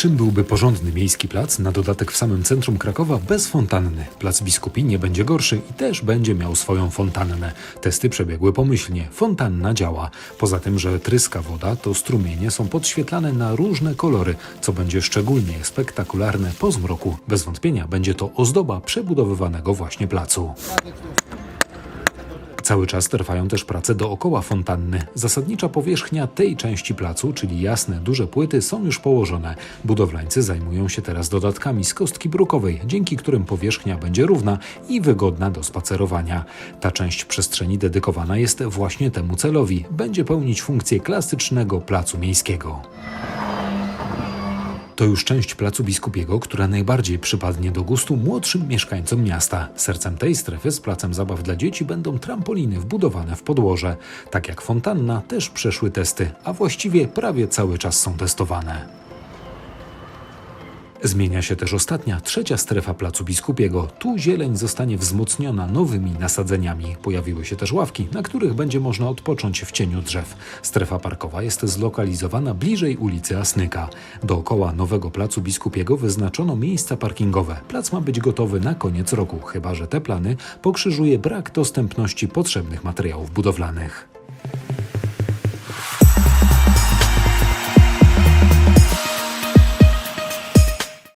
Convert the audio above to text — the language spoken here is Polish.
Czym byłby porządny miejski plac, na dodatek w samym centrum Krakowa, bez fontanny? Plac Biskupi nie będzie gorszy i też będzie miał swoją fontannę. Testy przebiegły pomyślnie. Fontanna działa. Poza tym, że tryska woda, to strumienie są podświetlane na różne kolory, co będzie szczególnie spektakularne po zmroku. Bez wątpienia będzie to ozdoba przebudowywanego właśnie placu. Cały czas trwają też prace dookoła fontanny. Zasadnicza powierzchnia tej części placu, czyli jasne, duże płyty, są już położone. Budowlańcy zajmują się teraz dodatkami z kostki brukowej, dzięki którym powierzchnia będzie równa i wygodna do spacerowania. Ta część przestrzeni dedykowana jest właśnie temu celowi. Będzie pełnić funkcję klasycznego placu miejskiego. To już część Placu Biskupiego, która najbardziej przypadnie do gustu młodszym mieszkańcom miasta. Sercem tej strefy z placem zabaw dla dzieci będą trampoliny wbudowane w podłoże. Tak jak fontanna, też przeszły testy, a właściwie prawie cały czas są testowane. Zmienia się też ostatnia, trzecia strefa Placu Biskupiego. Tu zieleń zostanie wzmocniona nowymi nasadzeniami. Pojawiły się też ławki, na których będzie można odpocząć w cieniu drzew. Strefa parkowa jest zlokalizowana bliżej ulicy Asnyka. Dookoła nowego Placu Biskupiego wyznaczono miejsca parkingowe. Plac ma być gotowy na koniec roku, chyba że te plany pokrzyżuje brak dostępności potrzebnych materiałów budowlanych.